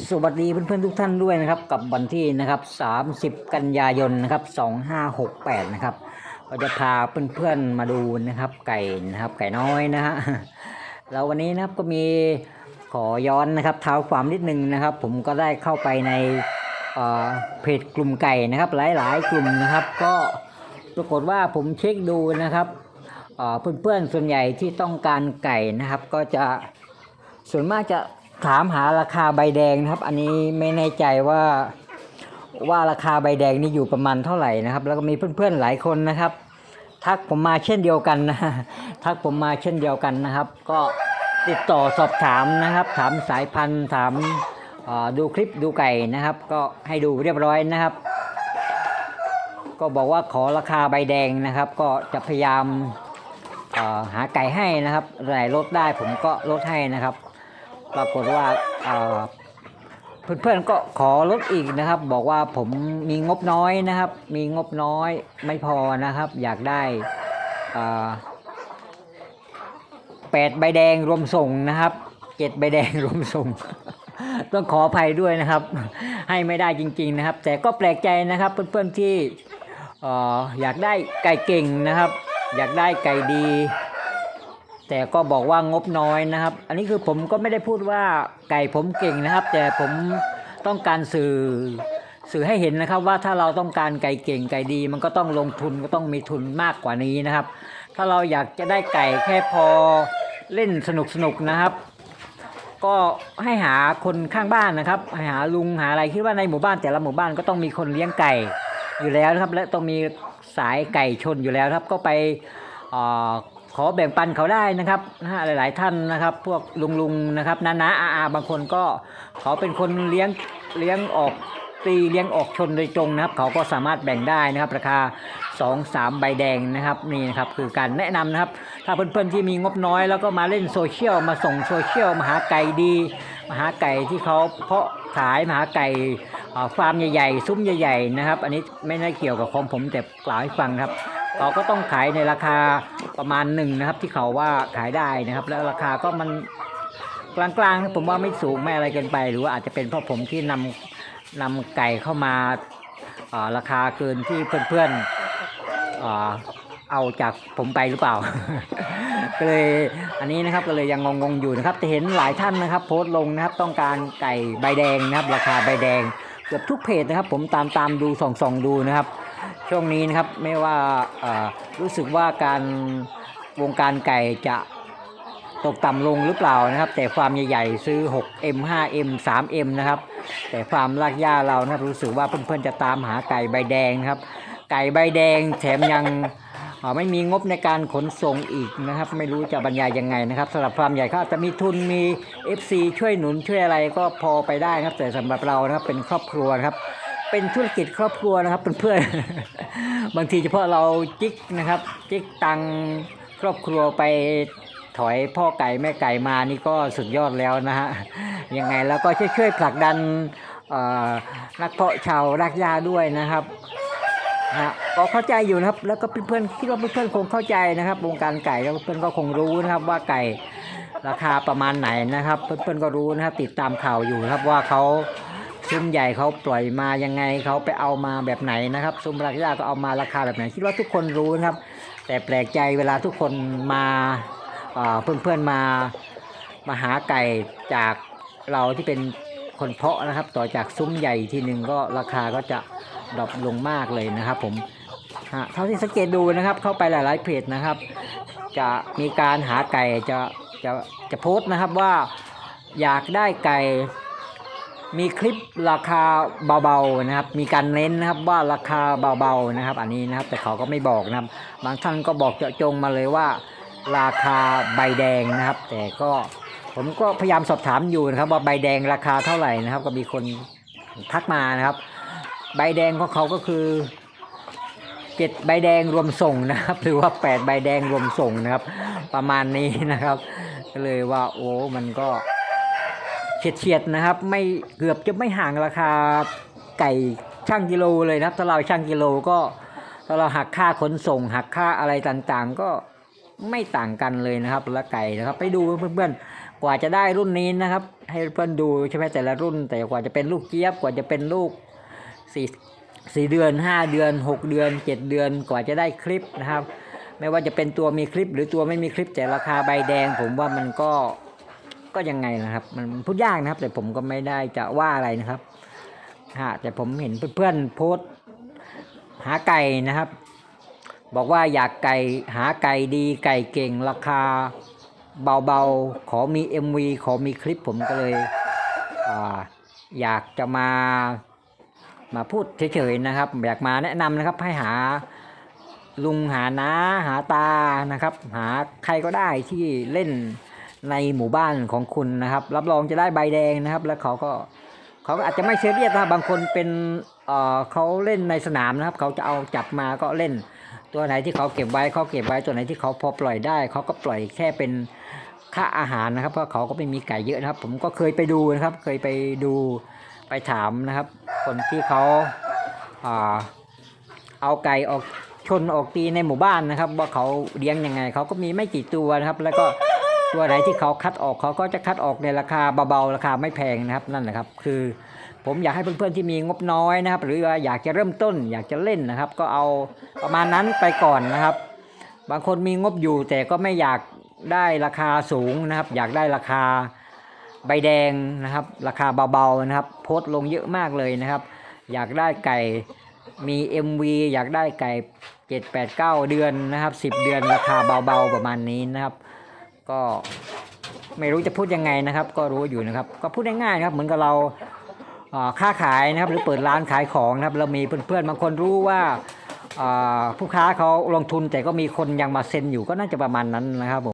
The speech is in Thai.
สวัสดีเพื่อนๆทุกท่านด้วยนะครับ กับวันที่นะครับ 30 กันยายนนะครับ 2568 นะครับก็จะพาเพื่อนๆมาดูนะครับ ไก่นะครับ ไก่น้อยนะฮะแล้ววันนี้นะครับก็มีขอย้อนนะครับเท้าความนิดนึงนะครับ ผมก็ได้เข้าไปในเอ่อเพจกลุ่มไก่นะครับ หลายๆ กลุ่มนะครับ ก็ปรากฏว่าผมเช็คดูนะครับเอ่อเพื่อนๆส่วนใหญ่ที่ต้องการไก่นะครับ ก็จะส่วนมากจะ ถามหาราคาใบแดงนะครับ อันนี้ไม่แน่ใจว่าว่าราคาใบแดงนี่อยู่ประมาณเท่าไหร่นะครับ แล้วก็มีเพื่อนๆหลายคนนะครับ ทักผมมาเช่นเดียวกันนะทักผมมาเช่นเดียวกันนะครับ ก็ติดต่อสอบถามนะครับ ถามสายพันธุ์ถามดูคลิปดูไก่นะครับ ก็ให้ดูเรียบร้อยนะครับ ก็บอกว่าขอราคาใบแดงนะครับ ก็จะพยายามหาไก่ให้นะครับรายลดได้ผมก็ลดให้นะครับ ปรากฏว่าเพื่อนๆก็ขอลดอีกนะครับ บอกว่าผมมีงบน้อยนะครับ มีงบน้อยไม่พอนะครับ อยากได้แปดใบแดงรวมส่งนะครับเจ็ดใบแดงรวมส่ง ต้องขออภัยด้วยนะครับ ให้ไม่ได้จริง ๆนะครับ แต่ก็แปลกใจนะครับ เพื่อนๆที่อออยากได้ไก่เก่งนะครับ อยากได้ไก่ดี แต่ก็บอกว่างบน้อยนะครับ อันนี้คือผมก็ไม่ได้พูดว่าไก่ผมเก่งนะครับ แต่ผมต้องการสื่อสื่อให้เห็นนะครับว่าถ้าเราต้องการไก่เก่งไก่ดี มันก็ต้องลงทุนก็ต้องมีทุนมากกว่านี้นะครับ ถ้าเราอยากจะได้ไก่แค่พอเล่นสนุกสนุกๆนะครับ ก็ให้หาคนข้างบ้านนะครับให้หาลุงหาอะไรคิดว่าในหมู่บ้านแต่ละหมู่บ้านก็ต้องมีคนเลี้ยงไก่อยู่แล้วนะครับ และต้องมีสายไก่ชนอยู่แล้วครับ ก็ไปเอ่อ ขอแบ่งปันเขาได้นะครับนะฮะหลาย ๆ ท่านนะครับ พวกลุงลุงนะครับนานาอาอาบางคนก็เขาเป็นคนเลี้ยงเลี้ยงออกตีเลี้ยงออกชนโดยตรงนะครับ เขาก็สามารถแบ่งได้นะครับ ราคา 2 3 ใบแดงนะครับนี่นะครับคือการแนะนำนะครับ ถ้าเพื่อนๆที่มีงบน้อย แล้วก็มาเล่นโซเชียลมาส่งโซเชียลมาหาไก่ดีมาหาไก่ที่เขาเพาะขายมาหาไก่ฟาร์มใหญ่ๆ ซุ้มใหญ่ๆนะครับ อันนี้ไม่ได้เกี่ยวกับของผมแต่กล่าวให้ฟังครับ เขาก็ต้องขายในราคา ประมาณหนึ่งนะครับ ที่เขาว่าขายได้นะครับ แล้วราคาก็มันกลางๆผมว่าไม่สูงไม่อะไรเกินไป หรือว่าอาจจะเป็นเพราะผมที่นำนำไก่เข้ามาราคาเกินที่เพื่อนๆเอาจากผมไปหรือเปล่า ก็เลยอันนี้นะครับก็เลยยังงงๆอยู่นะครับ แต่เห็นหลายท่านนะครับ โพสต์ลงนะครับต้องการไก่ใบแดงนะครับ ราคาใบแดงเกือบทุกเพจนะครับ ผมตามตามดูส่องส่องดูนะครับ ช่วงนี้นะครับไม่ว่ารู้สึกว่าการวงการไก่จะตกต่ำลงหรือเปล่านะครับ แต่ฟาร์มใหญ่ๆซื้อ 6M 5M 3M นะครับ แต่ฟาร์มลากหญ้าเรานะครับรู้สึกว่าเพื่อนๆจะตามหาไก่ใบแดงนะครับ ไก่ใบแดงแถมยังไม่มีงบในการขนส่งอีกนะครับ ไม่รู้จะบรรยายยังไงนะครับสำหรับฟาร์มใหญ่เขาอาจจะมีทุนมี FC ช่วยหนุนช่วยอะไรก็พอไปได้นะครับแต่สำหรับเรานะครับเป็นครอบครัวครับ เป็นธุรกิจครอบครัวนะครับเพื่อนๆบางทีเฉพาะเราจิกนะครับ จิกตังครอบครัวไปถอยพ่อไก่แม่ไก่มานี่ก็สุดยอดแล้วนะฮะยังไงแล้วก็ช่วยๆผลักดันนักเพาะชาวรากหญ้าด้วยนะครับนะฮะก็เข้าใจอยู่นะครับ แล้วก็เพื่อนๆคิดว่าเพื่อนๆคงเข้าใจนะครับ วงการไก่แล้วเพื่อนก็คงรู้นะครับว่าไก่ราคาประมาณไหนนะครับ เพื่อนๆก็รู้นะครับติดตามข่าวอยู่ครับว่าเขา ซุ้มใหญ่เขาปล่อยมายังไงเขาไปเอามาแบบไหนนะครับซุ้มราคาก็เอามาราคาแบบไหน คิดว่าทุกคนรู้นะครับ แต่แปลกใจเวลาทุกคนมาเอ่อเพื่อนๆมามาหาไก่จากเราที่เป็นคนเพาะนะครับ ต่อจากซุ้มใหญ่ทีหนึ่งก็ราคาก็จะดรอปลงมากเลยนะครับ ผมเท่าที่สังเกตดูนะครับ เข้าไปหลายๆเพจนะครับ จะมีการหาไก่จะจะจะโพสต์นะครับว่าอยากได้ไก่ มีคลิปราคาเบาๆนะครับ มีการเน้นนะครับว่าราคาเบาๆนะครับ อันนี้นะครับแต่เขาก็ไม่บอกนะครับ บางท่านก็บอกเจาะจงมาเลยว่า ราคาใบแดงนะครับ แต่ก็ผมก็พยายามสอบถามอยู่นะครับ ว่าใบแดงราคาเท่าไหร่นะครับ ก็มีคนทักมานะครับ ใบแดงของเขาก็คือเจ็ดใบแดงรวมส่งนะครับ หรือว่าแปดใบแดงรวมส่งนะครับ ประมาณนี้นะครับ ก็เลยว่าโอ้มันก็ เฉียดๆนะครับ ไม่เกือบจะไม่ห่างราคาไก่ช่างกิโลเลยนะครับถ้าเราช่างกิโลก็ถ้าเราหักค่าขนส่ง หักค่าอะไรต่างๆ ก็ไม่ต่างกันเลยนะครับละไก่นะครับ ไปดูเพื่อนๆกว่าจะได้รุ่นนี้นะครับ ให้เพื่อนดูใช่ไหมแต่ละรุ่น แต่กว่าจะเป็นลูกเจี๊ยบกว่าจะเป็นลูกสี่สี่เดือนห้าเดือนหกเดือนเจ็ดเดือนกว่าจะได้คลิปนะครับ ไม่ว่าจะเป็นตัวมีคลิปหรือตัวไม่มีคลิปแต่ราคาใบแดง ผมว่ามันก็ ก็ยังไงนะครับ มันพูดยากนะครับ แต่ผมก็ไม่ได้จะว่าอะไรนะครับฮะแต่ผมเห็นเพื่อนๆโพสหาไก่นะครับ บอกว่าอยากไก่หาไก่ดีไก่เก่งราคาเบาๆ ขอมี MV ขอมีคลิปผมก็เลยออยากจะมามาพูดเฉยๆนะครับ อยากมาแนะนำนะครับให้หาลุงหาน้าหาตานะครับ หาใครก็ได้ที่เล่น ในหมู่บ้านของคุณนะครับ รับรองจะได้ใบแดงนะครับ แล้วเขาก็เขาก็อาจจะไม่เซเรียสนะบางคนเป็นเออเขาเล่นในสนามนะครับ เขาจะเอาจับมาก็เล่น ตัวไหนที่เขาเก็บไว้เขาเก็บไว้ตัวไหนที่เขาพอปล่อยได้เขาก็ปล่อยแค่เป็นค่าอาหารนะครับเพราะเขาก็ไม่มีไก่เยอะนะครับ ผมก็เคยไปดูนะครับ เคยไปดูไปถามนะครับ คนที่เขาเอาไก่ออกชนออกตีในหมู่บ้านนะครับ ว่าเขาเลี้ยงยังไงเขาก็มีไม่กี่ตัวนะครับ แล้วก็ ตัวไหนที่เขาคัดออกเขาก็จะคัดออกในราคาเบาๆราคาไม่แพงนะครับนั่นแหละครับ คือผมอยากให้เพื่อนๆที่มีงบน้อยนะครับ หรือว่าอยากจะเริ่มต้น อยากจะเล่นนะครับ ก็เอาประมาณนั้นไปก่อนนะครับ บางคนมีงบอยู่แต่ก็ไม่อยากได้ราคาสูงนะครับ อยากได้ราคาใบแดงนะครับ ราคาเบาๆนะครับ โพสต์ลงเยอะมากเลยนะครับ อยากได้ไก่มี MV อยากได้ไก่ 7 8 9 เดือนนะครับ 10 เดือนราคาเบาๆประมาณนี้นะครับ ก็ไม่รู้จะพูดยังไงนะครับ ก็รู้อยู่นะครับ ก็พูดง่ายๆนะครับ เหมือนกับเราค้าขายนะครับ หรือเปิดร้านขายของนะครับ เรามีเพื่อนๆบางคนรู้ว่าอ่าผู้ค้าเขาลงทุนแต่ก็มีคนยังมาเซ็นอยู่ก็น่าจะประมาณนั้นนะครับผม